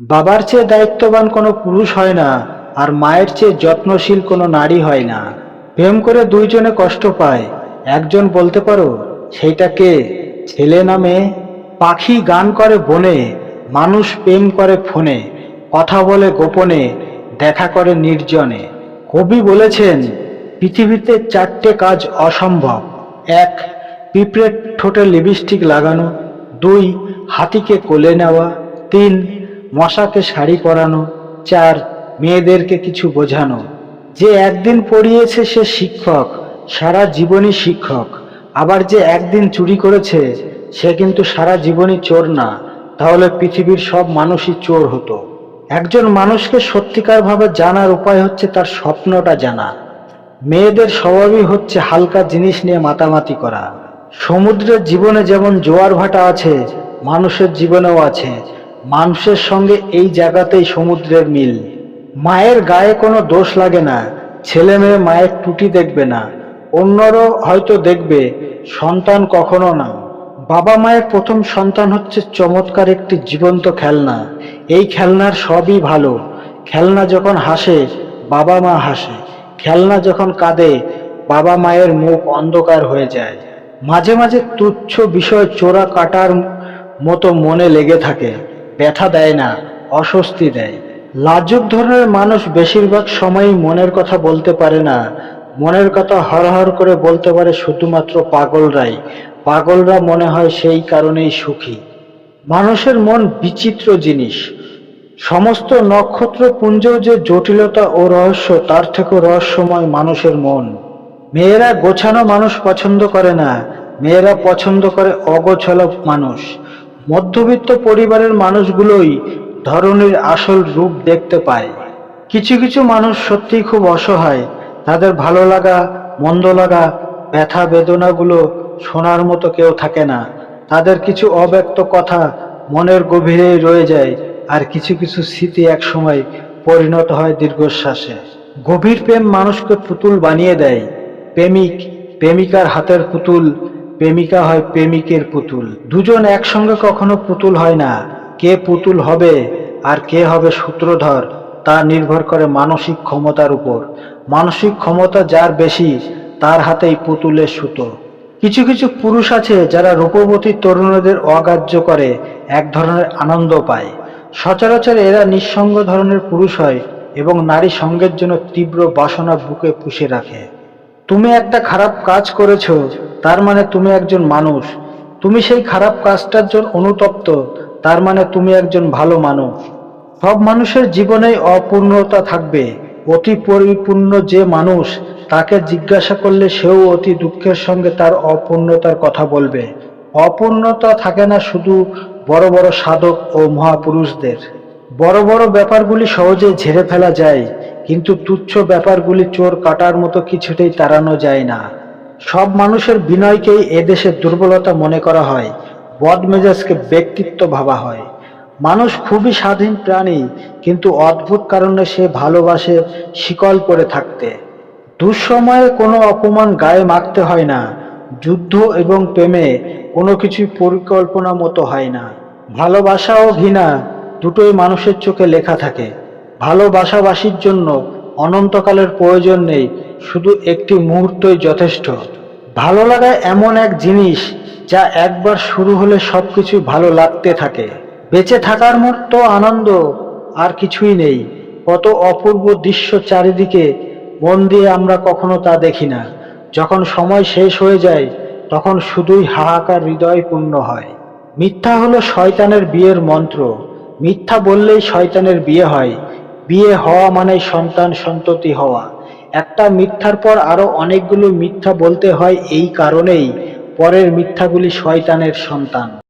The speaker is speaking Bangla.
বাবার চেয়ে দায়িত্ববান কোনো পুরুষ হয় না, আর মায়ের চেয়ে যত্নশীল কোনো নারী হয় না। প্রেম করে দুইজনে কষ্ট পায়। একজন বলতে পারো, সেইটা কে? ছেলে না মেয়ে? পাখি গান করে বনে, মানুষ প্রেম করে ফোনে, কথা বলে গোপনে, দেখা করে নির্জনে। কবি বলেছেন, পৃথিবীতে চারটে কাজ অসম্ভব। এক, পিঁপড়ের ঠোঁটে লিপস্টিক লাগানো। দুই, হাতিকে কোলে নেওয়া। তিন মশাকে শাড়ি পরানো, চার, মেয়েদেরকে কিছু বোঝানো। যে একদিন পড়িয়েছে সে শিক্ষক, সারা জীবনই শিক্ষক। আবার যে একদিন চুরি করেছে, সে কিন্তু সারা জীবনই চোর না। তাহলে পৃথিবীর সব মানুষই চোর হতো। একজন মানুষকে সত্যিকারভাবে জানার উপায় হচ্ছে তার স্বপ্নটা জানা। মেয়েদের স্বভাবই হচ্ছে হালকা জিনিস নিয়ে মাতামাতি করা। সমুদ্রের জীবনে যেমন জোয়ার ভাটা আছে, মানুষের জীবনেও আছে। মানুষের সঙ্গে এই জায়গাতেই সমুদ্রের মিল। মায়ের গায়ে কোনো দোষ লাগে না ছেলে মেয়ে মায়ের টুটি দেখবে না, অন্যরও হয়তো দেখবে, সন্তান কখনো না। বাবা মায়ের প্রথম সন্তান হচ্ছে চমৎকার একটি জীবন্ত খেলনা। এই খেলনার সবই ভালো। খেলনা যখন হাসে, বাবা মা হাসে। খেলনা যখন কাঁদে, বাবা মায়ের মুখ অন্ধকার হয়ে যায়। মাঝে মাঝে তুচ্ছ বিষয় চোরা কাটার মতো মনে লেগে থাকে। ব্যথা দেয় না, অস্বস্তি দেয়। লাজুক ধরনের মানুষ বেশিরভাগ সময়ই মনের কথা বলতে পারে না। মনের কথা হর হর করে বলতে পারে শুধুমাত্র পাগলরাই। পাগলরা মনে হয় সেই কারণেই সুখী। মানুষের মন বিচিত্র জিনিস। সমস্ত নক্ষত্র পুঞ্জেও যে জটিলতা ও রহস্য, তার থেকেও রহস্যময় মানুষের মন। মেয়েরা গোছানো মানুষ পছন্দ করে না। মেয়েরা পছন্দ করে অগোছালো মানুষ। মধ্যবিত্ত পরিবারের মানুষগুলোই ধরনের আসল রূপ দেখতে পায়। কিছু কিছু মানুষ সত্যিই খুব অসহায়। তাদের ভালো লাগা, মন্দ লাগা, ব্যথা বেদনাগুলো শোনার মতো কেউ থাকে না। তাদের কিছু অব্যক্ত কথা মনের গভীরেই রয়ে যায় আর কিছু কিছু স্মৃতি একসময় পরিণত হয় দীর্ঘশ্বাসে। গভীর প্রেম মানুষকে পুতুল বানিয়ে দেয়। প্রেমিক, প্রেমিকার হাতের পুতুল প্রেমিকা হয় প্রেমিকের পুতুল। দুজন একসঙ্গে কখনো পুতুল হয় না। কে পুতুল হবে আর কে হবে সূত্রধর, তা নির্ভর করে মানসিক ক্ষমতার উপর। মানসিক ক্ষমতা যার বেশি, তার হাতেই পুতুলের সুতো। কিছু কিছু পুরুষ আছে যারা রূপবতী তরুণীদের অগ্রাহ্য করে, এক ধরনের আনন্দ পায়। সচরাচর এরা নিঃসঙ্গ ধরনের পুরুষ হয় এবং নারী সঙ্গের জন্য তীব্র বাসনা বুকে পুষে রাখে। তুমি একটা খারাপ কাজ করেছ তার মানে তুমি একজন মানুষ। তুমি সেই খারাপ কাজটার জন্য অনুতপ্ত, তার মানে তুমি একজন ভালো মানুষ। সব মানুষের জীবনেই অপূর্ণতা থাকবে, অতি পরিপূর্ণ যে মানুষ, তাকে জিজ্ঞাসা করলে সেও অতি দুঃখের সঙ্গে তার অপূর্ণতার কথা বলবে। অপূর্ণতা থাকে না শুধু বড় বড় সাধক ও মহাপুরুষদের। বড় বড় ব্যাপারগুলি সহজে ঝেড়ে ফেলা যায়, কিন্তু তুচ্ছ ব্যাপারগুলি চোর কাটার মতো কিছুতেই তাড়ানো যায় না। সব মানুষের বিনয়কেই এদেশের দুর্বলতা মনে করা হয়, বদমেজাজকে ব্যক্তিত্ব ভাবা হয়। মানুষ খুবই স্বাধীন প্রাণী, কিন্তু অদ্ভুত কারণে সে ভালোবাসে শিকল পরে থাকতে। দুঃসময়ে কোনো অপমান গায়ে মাখতে হয় না, যুদ্ধ এবং প্রেমে কোনো কিছুই পরিকল্পনা মতো হয় না। ভালোবাসা ও ঘৃণা, দুটোই মানুষের চোখে লেখা থাকে। ভালোবাসাবাসীর জন্য অনন্তকালের প্রয়োজন নেই শুধু একটি মুহূর্তই যথেষ্ট। ভালো লাগা এমন এক জিনিস যা একবার শুরু হলে সবকিছু ভালো লাগতে থাকে। বেঁচে থাকার মতো আনন্দ আর কিছুই নেই। কত অপূর্ব দৃশ্য চারিদিকে, মন দিয়ে আমরা কখনো তা দেখি না। যখন সময় শেষ হয়ে যায়, তখন শুধুই হাহাকার হৃদয় পূর্ণ হয়। মিথ্যা হলো শয়তানের বিয়ের মন্ত্র। মিথ্যা বললেই শয়তানের বিয়ে হয়। বিয়ে হওয়া মানে সন্তান সন্ততি হওয়া। একটা মিথ্যার পর আরও অনেকগুলো মিথ্যা বলতে হয় এই কারণেই পরের মিথ্যাগুলি শয়তানের সন্তান।